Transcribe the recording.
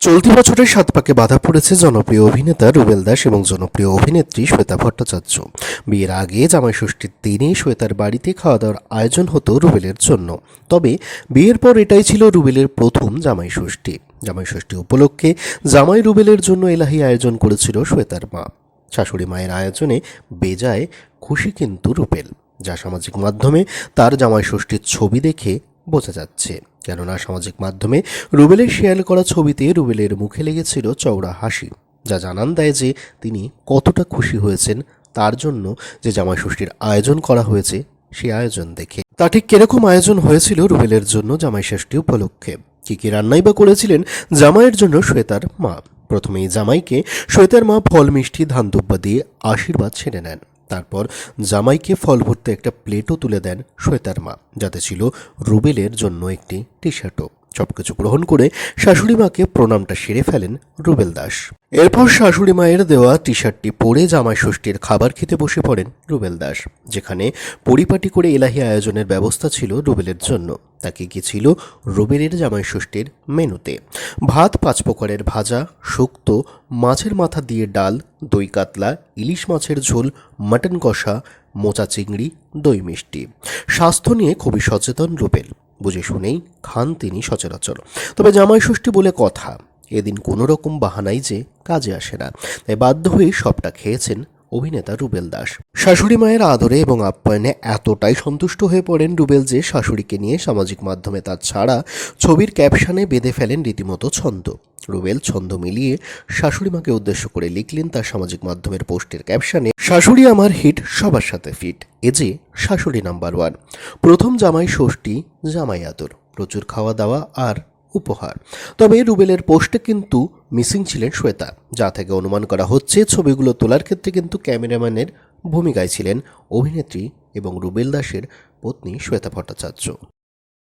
চলতি বছরের সাত পাকে বাধা পড়েছে জনপ্রিয় অভিনেতা রুবেল দাস এবং জনপ্রিয় অভিনেত্রী শ্বেতা ভট্টাচার্য। বিয়ের আগে জামাই ষষ্ঠীর দিনে শ্বেতার বাড়িতে খাওয়া দাওয়ার আয়োজন হতো রুবেলের জন্য। তবে বিয়ের পর এটাই ছিল রুবেলের প্রথম জামাই ষষ্ঠী। জামাই ষষ্ঠী উপলক্ষে জামাই রুবেলের জন্য এলাহি আয়োজন করেছিল শ্বেতার মা। শাশুড়ি মায়ের আয়োজনে বেজায় খুশি কিন্তু রুবেল, যা সামাজিক মাধ্যমে তার জামাই ষষ্ঠীর ছবি দেখে বোঝা যাচ্ছে। কেননা সামাজিক মাধ্যমে রুবেলের শেয়ার করা ছবিতে রুবেলের মুখে লেগেছিল চওড়া হাসি, যা জানান দেয় যে তিনি কতটা খুশি হয়েছেন তার জন্য যে জামাই ষষ্ঠীর আয়োজন করা হয়েছে সেই আয়োজন দেখে। তা ঠিক কীরকম আয়োজন হয়েছিল রুবেলের জন্য জামাই ষষ্ঠী উপলক্ষে? কি কি রান্নাই বা করেছিলেন জামাইয়ের জন্য শ্বেতার মা? প্রথমেই জামাইকে শ্বেতার মা ফল মিষ্টি ধান দিয়ে আশীর্বাদ ছেড়ে নেন। তারপর জামাইকে ফল ভর্তি একটা প্লেটও তুলে দেন শ্বেতার মা, যাতে ছিল রুবেলের জন্য একটি টি শার্টও সবকিছু গ্রহণ করে শাশুড়ি মাকে প্রণামটা সেরে ফেলেন রুবেল দাস। এরপর শাশুড়ি মায়ের দেওয়া টি শার্টটি পরে জামাই ষষ্ঠীর খাবার খেতে বসে পড়েন রুবেল দাস, যেখানে পরিপাটি করে এলাহি আয়োজনের ব্যবস্থা ছিল রুবেলের জন্য। তাকে কি ছিল রুবেলের জামাই ষষ্ঠীর মেনুতে? ভাত পাঁচ প্রকারের ভাজা, শুক্তো, মাছের মাথা দিয়ে ডাল, দই কাতলা, ইলিশ মাছের ঝোল, মাটন কষা, মোচা চিংড়ি, দই মিষ্টি। স্বাস্থ্য নিয়ে খুবই সচেতন রুবেল। বুঝে শুনেই খান তিনি সচরাচর। তবে জামাই ষষ্ঠী বলে কথা, এদিন কোনো রকম বাহানাই যে কাজে আসে না। তাই বাধ্য হয়ে সবটা খেয়েছেন অভিনেতা রুবেল দাস। শাশুড়ি মায়ের আদরে এবং আপ্যায়নে এতটাই সন্তুষ্ট হয়ে পড়েন রুবেল যে শাশুড়িকে নিয়ে সামাজিক মাধ্যমে তার ছাড়া ছবির ক্যাপশনে বেঁধে ফেলেন রীতিমতো ছন্দ। রুবেল ছন্দ মিলিয়ে শাশুড়ি মাকে উদ্দেশ্য করে লিখলেন তার সামাজিক মাধ্যমের পোস্টের ক্যাপশনে, শাশুড়ি আমার হিট, সবার সাথে ফিট। এ যে শাশুড়ি নাম্বার ওয়ান। প্রথম জামাই ষষ্ঠী, জামাই আদর প্রচুর খাওয়া দাওয়া আর উপহার। তবে রুবেলের পোস্টে কিন্তু মিসিং ছিলেন শ্বেতা। যা থেকে অনুমান করা হচ্ছে, ছবিগুলো তোলার ক্ষেত্রে কিন্তু ক্যামেরাম্যানের ভূমিকায় ছিলেন অভিনেত্রী এবং রুবেল দাসের পত্নী শ্বেতা ভট্টাচার্য।